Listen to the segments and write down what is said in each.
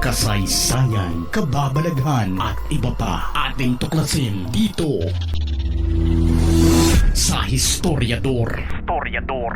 kasaysayan, kababalaghan at iba pa ating tuklasin dito sa Historiador. Historiador.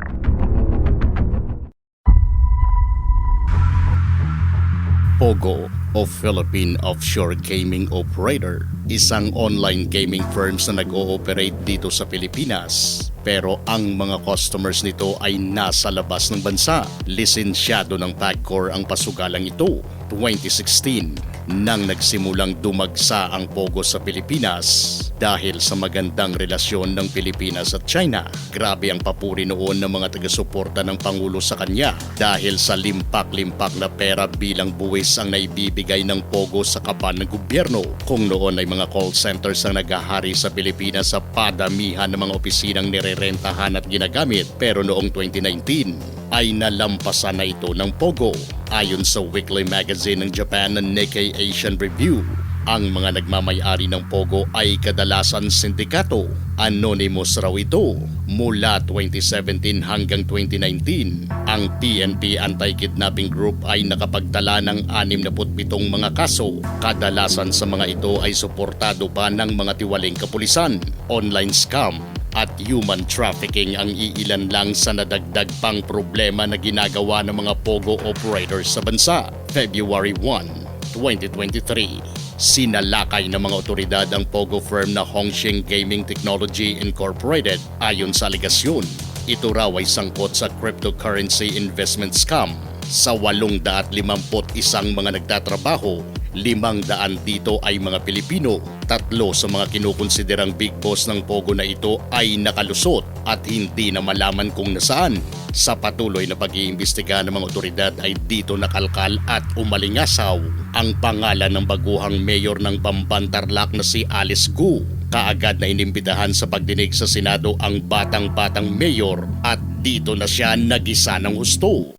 Pogo o Philippine Offshore Gaming Operator, isang online gaming firms na nag-ooperate dito sa Pilipinas. Pero ang mga customers nito ay nasa labas ng bansa. Lisensyado ng PAGCOR ang pasugalang ito 2016 nang nagsimulang dumagsa ang Pogo sa Pilipinas dahil sa magandang relasyon ng Pilipinas at China. Grabe ang papuri noon ng mga taga-suporta ng Pangulo sa kanya dahil sa limpak-limpak na pera bilang buwis ang naibibigay ng Pogo sa kaban ng gobyerno. Kung noon ay mga call centers ang naghahari sa Pilipinas sa padamihan ng mga opisinang nirerentahan at ginagamit pero noong 2019 ay nalampasan na ito ng Pogo. Ayon sa weekly magazine ng Japan na Nikkei Asian Review, ang mga nagmamayari ng Pogo ay kadalasan sindikato. Anonymous raw ito. Mula 2017 hanggang 2019, ang PNP Anti-Kidnapping Group ay nakapagtala ng 67 mga kaso. Kadalasan sa mga ito ay suportado pa ng mga tiwaling kapulisan, online scam, at human trafficking ang iilan lang sa nadagdag pang problema na ginagawa ng mga POGO operators sa bansa. February 1, 2023. Sinalakay ng mga otoridad ang POGO firm na Hongxing Gaming Technology Incorporated ayon sa aligasyon. Ito raw ay sangkot sa cryptocurrency investment scam. Sa 851 mga nagtatrabaho, limang daan dito ay mga Pilipino. Tatlo sa mga kinukonsiderang big boss ng Pogo na ito ay nakalusot at hindi na malaman kung nasaan. Sa patuloy na pag-iimbestiga ng mga otoridad ay dito nakalkal at umalingasaw ang pangalan ng baguhang mayor ng Bambantarlak na si Alice Gu. Kaagad na inimbitahan sa pagdinig sa Senado ang batang-batang mayor at dito na siya nagisa ng husto.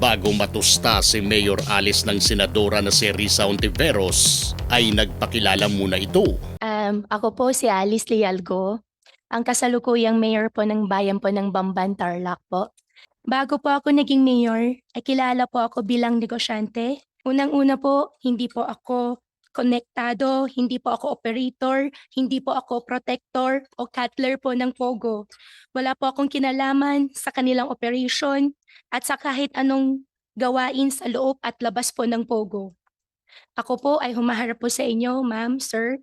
Bago matusta si Mayor Alice ng Senadora na si Risa Ontiveros, ay nagpakilala muna ito. Um, ako po si Alice Lialgo, ang kasalukuyang mayor po ng bayan po ng Bamban, Tarlac po. Bago po ako naging mayor, ay kilala po ako bilang negosyante. Unang-una po, hindi po ako konektado, hindi po ako operator, hindi po ako protector o cutler po ng Pogo. Wala po akong kinalaman sa kanilang operation at sa kahit anong gawain sa loob at labas po ng Pogo. Ako po ay humaharap po sa inyo, ma'am, sir,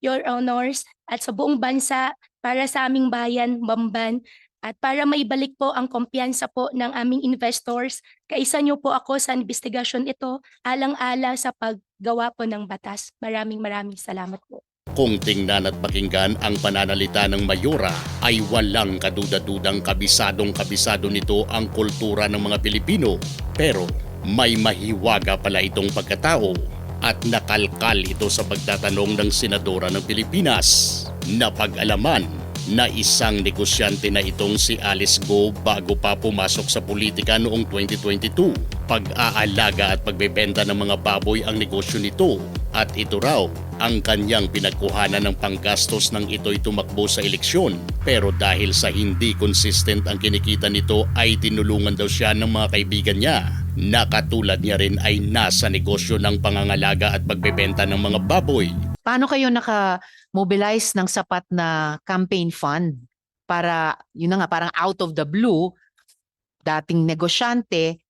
your honors, at sa buong bansa para sa aming bayan, Bamban, at para maibalik po ang kumpiyansa po ng aming investors, kaisa niyo po ako sa investigasyon ito, alang-ala sa paggawa po ng batas. Maraming maraming salamat po. Kung tingnan at pakinggan ang pananalita ng Mayora ay walang kaduda-dudang kabisadong kabisado nito ang kultura ng mga Pilipino. Pero may mahiwaga pala itong pagkatao at nakalkal ito sa pagtatanong ng Senadora ng Pilipinas. Napag-alaman na isang negosyante na itong si Alice Go bago pa pumasok sa politika noong 2022. Pag-aalaga at pagbebenta ng mga baboy ang negosyo nito at ito raw ang kanyang pinagkuhanan ng panggastos nang ito'y tumakbo sa eleksyon. Pero dahil sa hindi consistent ang kinikita nito ay tinulungan daw siya ng mga kaibigan niya. Nakatulad niya rin ay nasa negosyo ng pangangalaga at pagbebenta ng mga baboy paano kayo naka-mobilize ng sapat na campaign fund para, yun na nga, parang out of the blue, dating negosyante,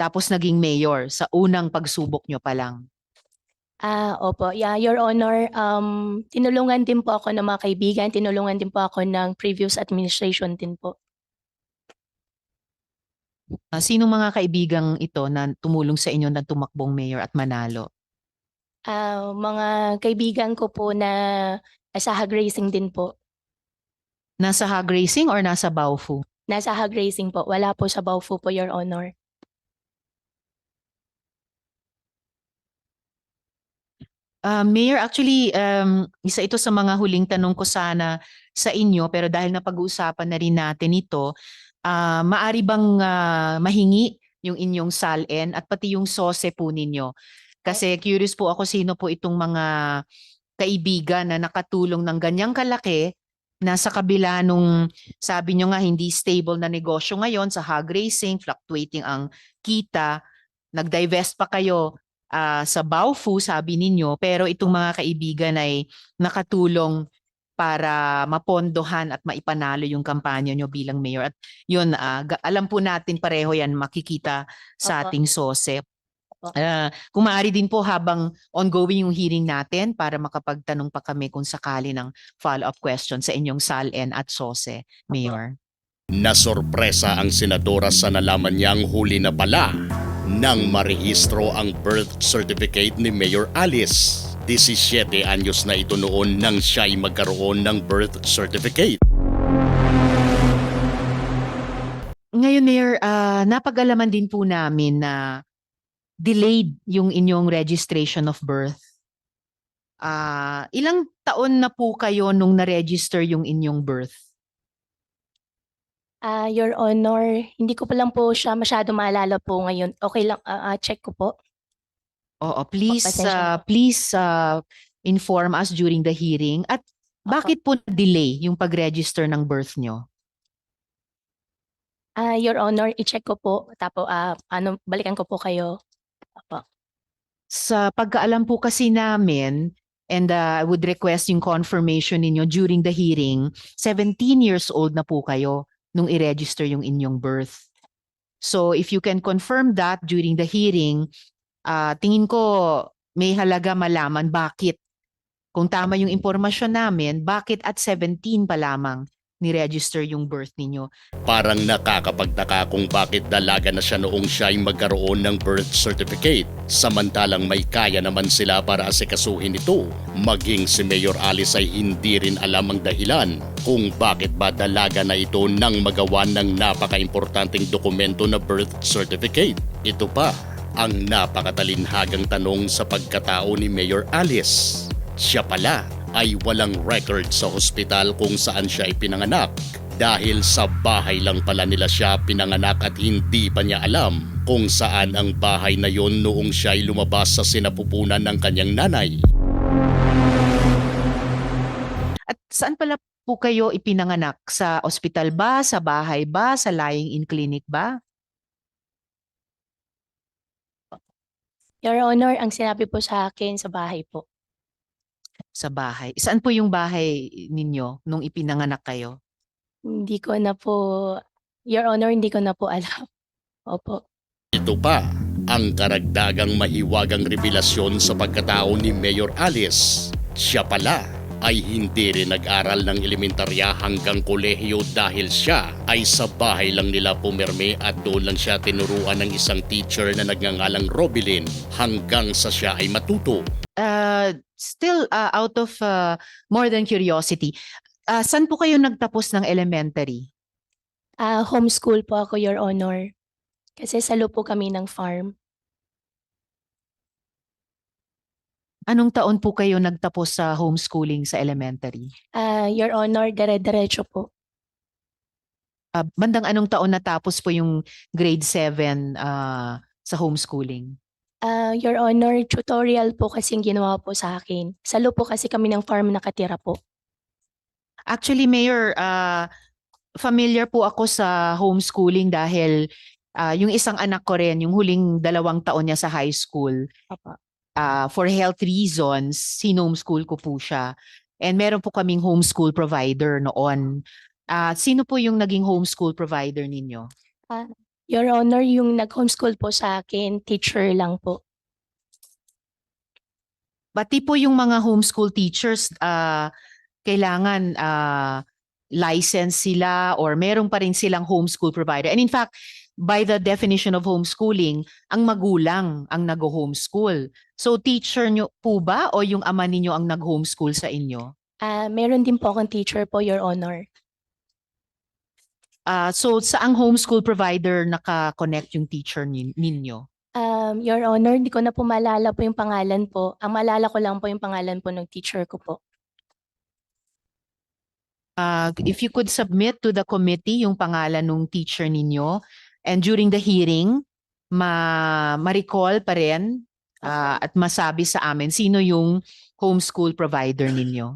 tapos naging mayor sa unang pagsubok nyo pa lang? Ah, opo. Yeah, Your Honor, um, tinulungan din po ako ng mga kaibigan, tinulungan din po ako ng previous administration din po. Ah, sinong mga kaibigang ito na tumulong sa inyo na tumakbong mayor at manalo? Ah, mga kaibigan ko po na sa hog racing din po. Nasa hog racing or nasa Baofu? Nasa hog racing po. Wala po sa Baofu po, Your Honor. Ah, Mayor, actually, um, isa ito sa mga huling tanong ko sana sa inyo, pero dahil napag-uusapan na rin natin ito, ah, maari bang ah, mahingi yung inyong SALN at pati yung SOSE po ninyo? Kasi curious po ako sino po itong mga kaibigan na nakatulong ng ganyang kalaki nasa kabila nung sabi nyo nga hindi stable na negosyo ngayon sa hog racing, fluctuating ang kita, nag-divest pa kayo ah, sa Baofu, sabi ninyo, pero itong mga kaibigan ay nakatulong para mapondohan at maipanalo yung kampanya nyo bilang mayor. At yun, ga- alam po natin pareho yan makikita sa ating SOSE. Ah, kung maaari din po habang ongoing yung hearing natin para makapagtanong pa kami kung sakali ng follow-up question sa inyong SALN at SOSE, Mayor. Nasorpresa ang senadora sa nalaman niyang huli na pala nang marehistro ang birth certificate ni Mayor Alice. 17 anyos na ito noon nang siya'y magkaroon ng birth certificate. Ngayon, Mayor, ah, napag-alaman din po namin na delayed yung inyong registration of birth. Ah, ilang taon na po kayo nung na-register yung inyong birth? Ah, Your Honor, hindi ko pa lang po siya masyado maalala po ngayon. Okay lang, ah, ah, check ko po. Oo, please, na ah, please ah, inform us during the hearing. At bakit po delay yung pag-register ng birth nyo? Ah, Your Honor, i-check ko po. Tapos, ah, ano, balikan ko po kayo. Opo. Sa pagkaalam po kasi namin, and uh, I would request yung confirmation ninyo during the hearing, 17 years old na po kayo nung i-register yung inyong birth. So if you can confirm that during the hearing, uh, tingin ko may halaga malaman bakit. Kung tama yung impormasyon namin, bakit at 17 pa lamang ni-register yung birth ninyo? Parang nakakapagtaka kung bakit dalaga na siya noong siya'y magkaroon ng birth certificate. Samantalang may kaya naman sila para asikasuhin ito. Maging si Mayor Alice ay hindi rin alam ang dahilan kung bakit ba dalaga na ito nang magawa ng napaka-importanting dokumento na birth certificate. Ito pa ang napakatalinhagang tanong sa pagkatao ni Mayor Alice. Siya pala ay walang record sa hospital kung saan siya ipinanganak dahil sa bahay lang pala nila siya pinanganak at hindi pa niya alam kung saan ang bahay na yon noong siya ay lumabas sa sinapupunan ng kanyang nanay. At saan pala po kayo ipinanganak? Sa ospital ba? Sa bahay ba? Sa lying-in clinic ba? Your Honor, ang sinabi po sa akin sa bahay po. Sa bahay. Saan po yung bahay ninyo nung ipinanganak kayo? Hindi ko na po, Your Honor, hindi ko na po alam. Opo. Ito pa ang karagdagang mahiwagang revelasyon sa pagkatao ni Mayor Alice. Siya pala ay hindi rin nag-aral ng elementarya hanggang kolehiyo dahil siya ay sa bahay lang nila pumirme at doon lang siya tinuruan ng isang teacher na nagngangalang Robilin hanggang sa siya ay matuto. Uh, still uh, out of uh, more than curiosity, uh, saan po kayo nagtapos ng elementary? Ah, homeschool po ako, Your Honor. Kasi salo po kami ng farm. Anong taon po kayo nagtapos sa homeschooling sa elementary? Ah, Your Honor, dire-diretso po. Uh, bandang anong taon natapos po yung grade 7 uh, sa homeschooling? Ah, Your Honor, tutorial po kasing ginawa po sa akin. Salo po kasi kami ng farm nakatira po. Actually, Mayor, uh, familiar po ako sa homeschooling dahil uh, yung isang anak ko rin, yung huling dalawang taon niya sa high school, Opo. uh, for health reasons, sinomeschool ko po siya. And meron po kaming homeschool provider noon. Uh, sino po yung naging homeschool provider ninyo? Your Honor, yung nag-homeschool po sa akin, teacher lang po. Pati po yung mga homeschool teachers, uh, kailangan uh, license sila or meron pa rin silang homeschool provider. And in fact, by the definition of homeschooling, ang magulang ang nag-homeschool. So teacher nyo po ba o yung ama ninyo ang nag-homeschool sa inyo? Ah, meron din po akong teacher po, Your Honor. Uh, so saang homeschool provider naka-connect yung teacher nin- ninyo? Um, Your Honor, hindi ko na po maalala po yung pangalan po. Ang maalala ko lang po yung pangalan po ng teacher ko po. Uh, if you could submit to the committee yung pangalan ng teacher ninyo and during the hearing, ma ma-recall pa rin uh, at masabi sa amin sino yung homeschool provider ninyo.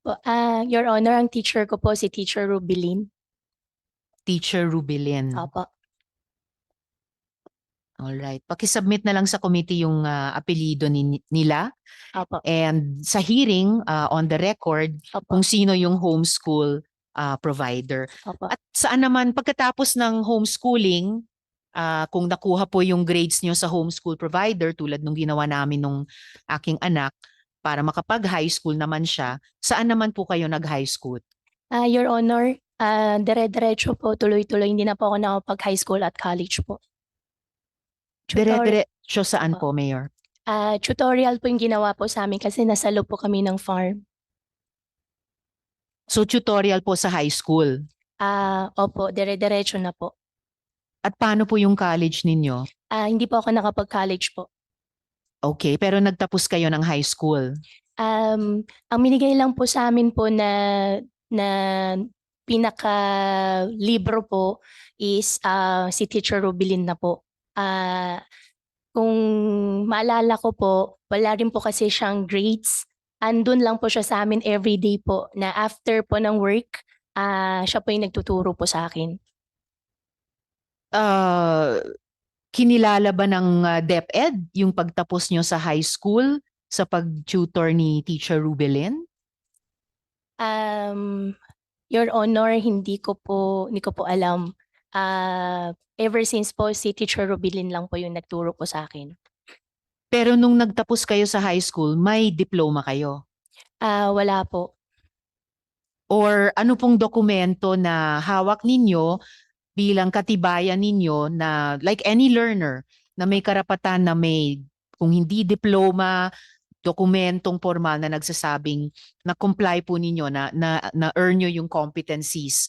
Opo, ah, Your Honor, ang teacher ko po si Teacher Rubilin. Teacher Rubilin. Opo. Alright. Pakisubmit na lang sa committee yung ah, apelido ni, nila Opo. and sa hearing ah, on the record Opo. kung sino yung homeschool ah, provider. Opo. At saan naman pagkatapos ng homeschooling, ah, kung nakuha po yung grades nyo sa homeschool provider tulad nung ginawa namin nung aking anak para makapag high school naman siya, saan naman po kayo nag high school? Ah, Your Honor, ah, dire-diretso po, tuloy-tuloy. Hindi na po ako nakapag high school at college po. Tutor- Dire-diretso saan po, Mayor? Ah, tutorial po yung ginawa po sa amin kasi nasa loob po kami ng farm. So tutorial po sa high school. Ah, opo, dire-diretso na po. At paano po yung college ninyo? Ah, hindi po ako nakapag-college po. Okay, pero nagtapos kayo ng high school. Um, ang binigay lang po sa amin po na na pinaka libro po is ah, si Teacher Rubilin na po. Ah, kung maalala ko po, wala rin po kasi siyang grades. Andun lang po siya sa amin everyday po na after po ng work, ah, siya po yung nagtuturo po sa akin. Ah, kinilala ba ng DepEd yung pagtapos nyo sa high school sa pag-tutor ni Teacher Rubelin? Um, Your Honor, hindi ko po hindi ko po alam. Ah, ever since po si Teacher Rubilin lang po yung nagturo po sa akin. Pero nung nagtapos kayo sa high school, may diploma kayo? Ah, wala po. Or ano pong dokumento na hawak ninyo bilang katibayan ninyo na like any learner na may karapatan na may kung hindi diploma, dokumentong formal na nagsasabing na comply po ninyo na na, na earn nyo yung competencies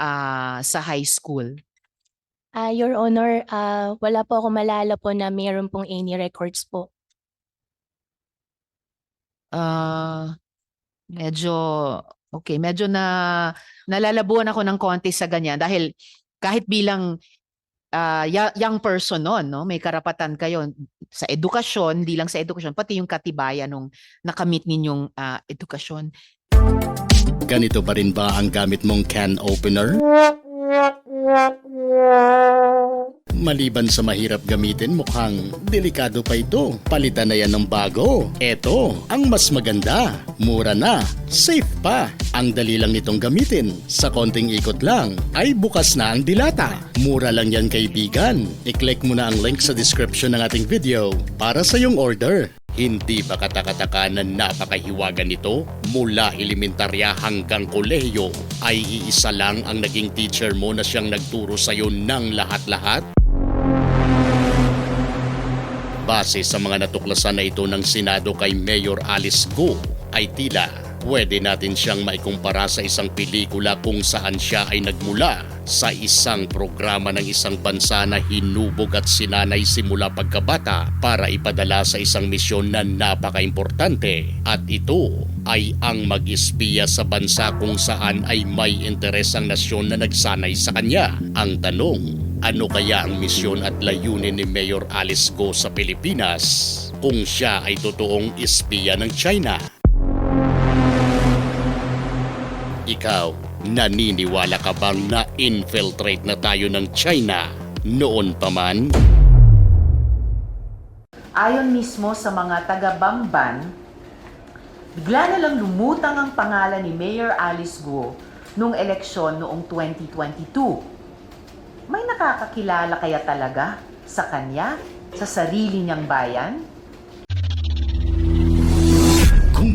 ah, sa high school. Ah, Your Honor, ah, wala po ako malala po na mayroon pong any records po. Ah, medyo okay, medyo na nalalabuan ako ng konti sa ganyan dahil kahit bilang ya- young person noon, no, may karapatan kayo sa edukasyon, hindi lang sa edukasyon, pati yung katibayan nung nakamit ninyong ah, edukasyon. Ganito pa rin ba ang gamit mong can opener? Maliban sa mahirap gamitin, mukhang delikado pa ito. Palitan na yan ng bago. Eto, ang mas maganda. Mura na. Safe pa. Ang dali lang nitong gamitin. Sa konting ikot lang, ay bukas na ang dilata. Mura lang yan kaibigan. I-click mo na ang link sa description ng ating video para sa iyong order. Hindi ba katakataka na napakahiwaga nito? Mula elementarya hanggang kolehiyo ay iisa lang ang naging teacher mo na siyang nagturo sa iyo ng lahat-lahat? Base sa mga natuklasan na ito ng Senado kay Mayor Alice Go, ay tila pwede natin siyang maikumpara sa isang pelikula kung saan siya ay nagmula sa isang programa ng isang bansa na hinubog at sinanay simula pagkabata para ipadala sa isang misyon na napaka-importante. At ito ay ang mag-espiya sa bansa kung saan ay may interes ang nasyon na nagsanay sa kanya. Ang tanong, ano kaya ang misyon at layunin ni Mayor Alice Go sa Pilipinas kung siya ay totoong espiya ng China? Ikaw, naniniwala ka bang na-infiltrate na tayo ng China noon pa man? Ayon mismo sa mga taga-Bamban, bigla na lang lumutang ang pangalan ni Mayor Alice Guo nung eleksyon noong 2022. May nakakakilala kaya talaga sa kanya, sa sarili niyang bayan?